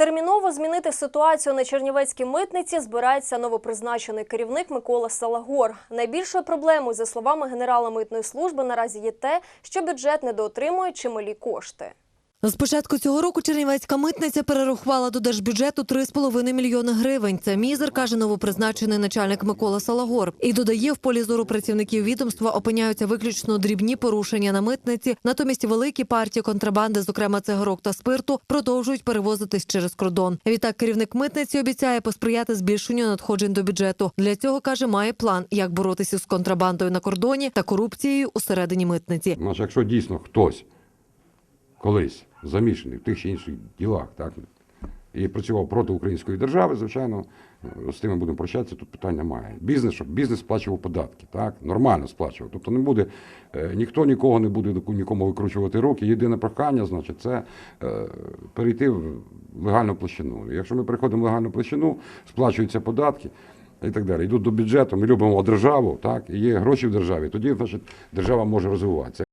Терміново змінити ситуацію на Чернівецькій митниці збирається новопризначений керівник Микола Салагор. Найбільшою проблемою, за словами генерала митної служби, наразі є те, що бюджет недоотримує чималі кошти. З початку цього року Чернівецька митниця перерахувала до держбюджету 3,5 мільйони гривень. Це мізер, каже новопризначений начальник Микола Салагор. І додає, в полі зору працівників відомства опиняються виключно дрібні порушення на митниці. Натомість великі партії контрабанди, зокрема цигарок та спирту, продовжують перевозитись через кордон. Відтак керівник митниці обіцяє посприяти збільшенню надходжень до бюджету. Для цього каже, має план, як боротися з контрабандою на кордоні та корупцією усередині митниці. Значить, якщо дійсно хтось колись замішаний в тих чи інших ділах, так, і працював проти української держави, звичайно, з тим ми будемо прощатися, тут питань немає. Бізнес, щоб бізнес сплачував податки, так, нормально сплачував. Тобто не буде, е, ніхто нікого не буде нікому викручувати руки. Єдине прохання, значить, це е, перейти в легальну площину. Якщо ми переходимо в легальну площину, сплачуються податки. І так далі. Йдуть до бюджету, ми любимо державу, так, і є гроші в державі, тоді, значить, держава може розвиватися.